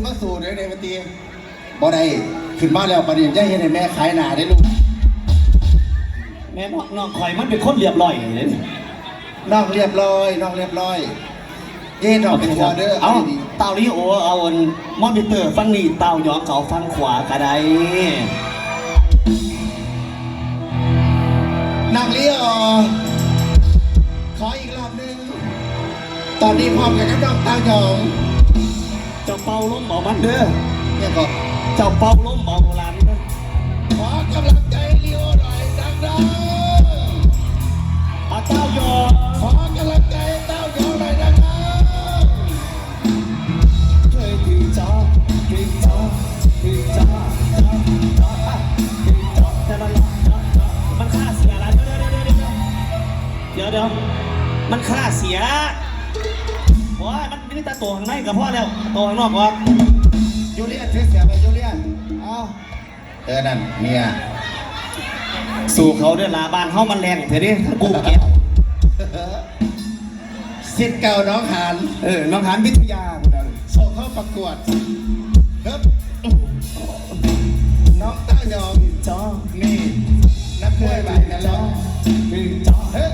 สิมาสู่เด้อเด้มาตีบ่ได้ขึ้นมาแล้วประเดี๋ยวจะเห็นให้แม่ขายหน้าได้ลูกแม่น้องน้องข่อยมันเป็นคนเรียบร้อยเลยน้องเรียบร้อยน้องเรียบร้อยเอ้น้องเป็นหัวเด้อเอาดีเต่าลิโอเอาอันมอนิเตอร์ฟังนี่เต่าย้อนเขาฟังขวากระไดๆน้องเลี้ยอขออีกรอบหนึง ตอนนี้พร้อมกันกับน้องตาหยอง เจ้าเป่าล้มเบามันเด้อเนี่ยก็เจ้าเป่าล้มเบาโบราณเด้อขอกำลังใจเลี้ยวหน่อยดังเอาเต้ายอๆขอกำลังใจเต้าหยองหน่อยนะครับเคยถือจอถือจอถือจอจอจออะถือจอแต่ละละจอจอมันค่าเสียอะไรเดี๋ยวเดี๋ยวเดี๋ยวเดี๋ยวเดี๋ยวมันค่าเสีย โอ้ยมันไม่ได้แต่ตัวข้างในกับพ่อแล้วตัวข้างนอกก่อนยูเลียนเทสเสียไปยูเลียนเอาเออนั่นเมียสู่เขาเด้อลาบ้านเฮามันแรงเถอะดิทั้งกูแก้วสิทธิ์เก่าน้องหานเออน้องหานวิทยาพุ่นน่ะส่งเข้าประกวดครับน้องต้าหยองจอนี่นักมวยแบบนั้นแล้วถือจอเฮ้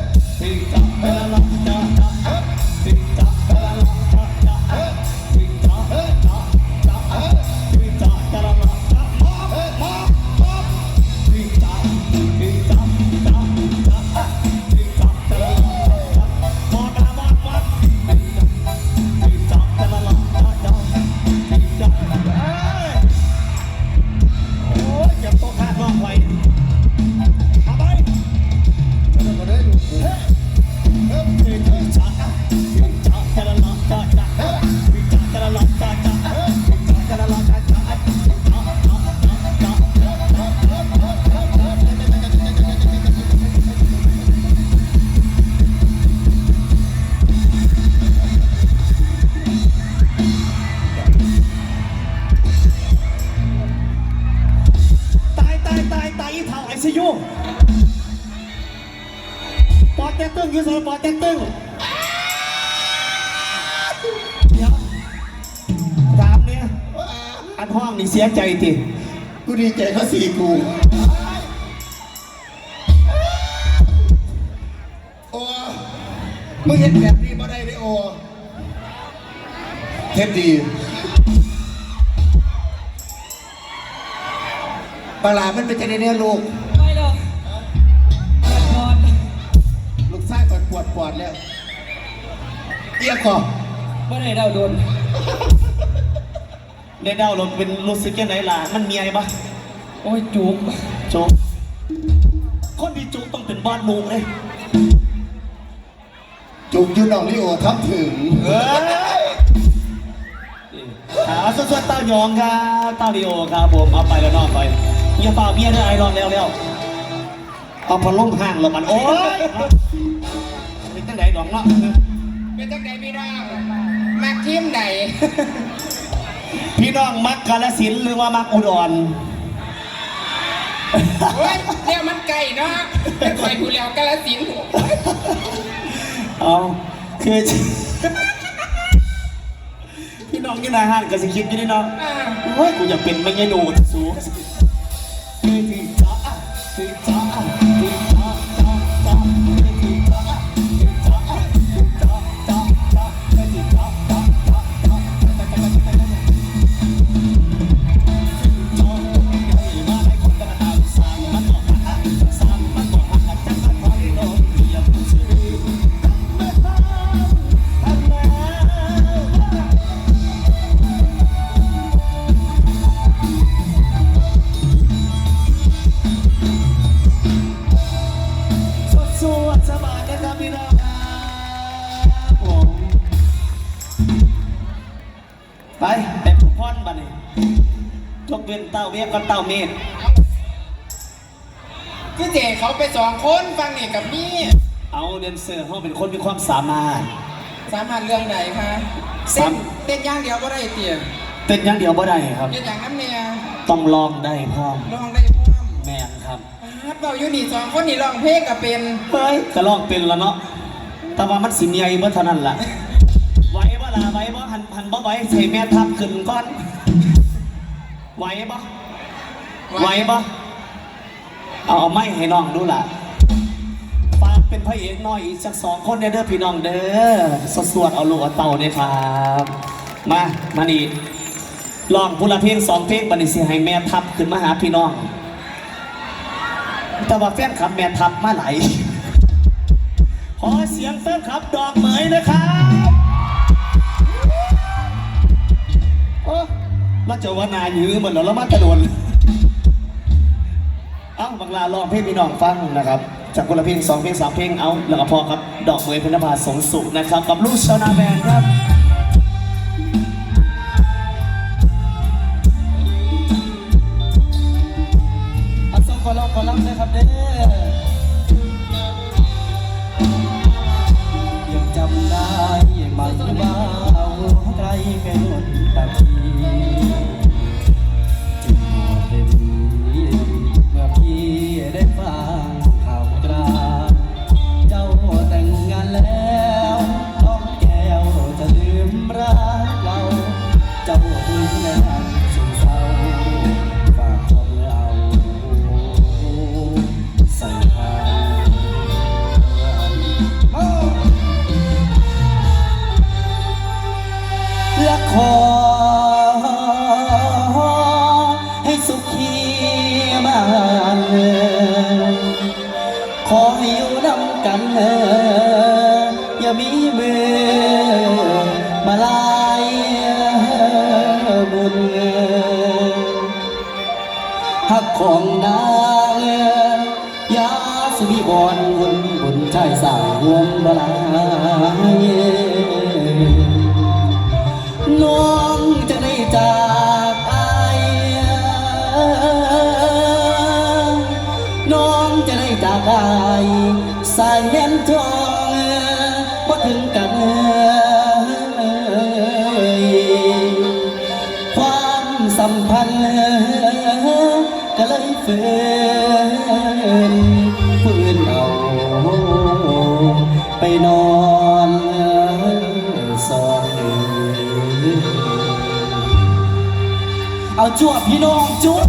งอยูโซปอดแตกตึงเดี๋ยวถามเนี่ยอันห้องนี่เสียใจติกูดีใจเขาสี่กู โอ้มึงเห็นแบบนี้มาได้ไหมโอเทปดีปลาร้ามันเป็นจะได้เนี่ยลูก ปวดปวดปวดแล้วเอียก่อไม่ได้เดาโดนได้เดาเราเป็นรู้สึกยังไงล่ะ มันมีอะไรปะโอ้ยจุกโจ๊กคนที่จุกต้องเป็นบ้านลุงเลยจุกอยูน้องลิโอทับถึงเฮ้ยหาส่วนๆเต้ายองครับเต้าดิโอครับผมเอาไปแล้วนอกไปอย่าเปล่าเบี้ยเด้อไอรอนเร็วๆเอาพอล่มห่างแล้วมันโอ๊ยเป็นตั้ งไหนดอกเนาะเป็นจังใดพี่น้องมาทีมไหนพี่น้องมักกาลสินธุ์หรือว่ามักอุดรโอ้ยเรียกมันไก่เนาะเป็นคอยผู้แล้วกาลสินธุ์เอาคือพี่น้องยี่นายห้างกับสิคิดอยู่นี่เนาะอ่าโอ้ยกูอยากเป็นไม่ไงดูดสู ยกเว้นเต้าเวียบกับเต้าเมฆคือเจเขาไปสองคนฟังนี่กับนี่เอาเดนเซอร์เขาเป็นคนมีความสามารถ สามารถเรื่องไหนคะสาเต้มนเต้นอย่างเดียวก็ได้เตี๋ยเต้นอย่างเดียวบ่ได้ครับเต้นอย่างน้ำเนี่ยต้องลองได้พร้อมร้องได้พร้อมแม่นครับฮัดเบาอยู่นี่สองคนนี่ร้องเพลงกับเป็นเฮ้ยก็ลองเป็นแล้วเนาะแต่ว่ามันสิเมียเมื่อเท่านั้นล่ะไหวบ่ล่ะไหวบ่หันหันบ่ไหวใส่แม่ทับขึ้นก่อน ไหวปะไหวปะเอาเอาไม่ให้น้องดูล่ะฝากเป็นพระเอกหน่อยอีกสักสองคนเด้อพี่น้องเด้อสดสวดเอาลูกเอาเต่าเนี่ยครับ มามานี่ลองพูละเพลงสองเพลงบันิสิให้แม่ทับขึ้นมาหาพี่น้อง แต่ว่าแฟนคลับแม่ทับมาไหลขอเสียงแฟนคลับดอกเหมยนะครับ แล้วจว่านายื้อเหมือนเราละมากระโดนเอ้าบังลาลองเพลงพี่น้องฟังนะครับ จากคนละเพลงสองเพลงสามเพลงเอาแล้วก็พอครับ ดอกเมยเพนภาสงสุขนะครับ กับลูกชาวนาแบนครับ อย่ามีมือมาลายบุญหักของนางยาสมีบอนบุญบุญชายสาวหวงบลายน้องจะได้จากอายน้องจะได้จากอาย ก็เลยเฟื่อนฟื้นเอาไปนอนสอนเอาจวบพี่น้องจวบ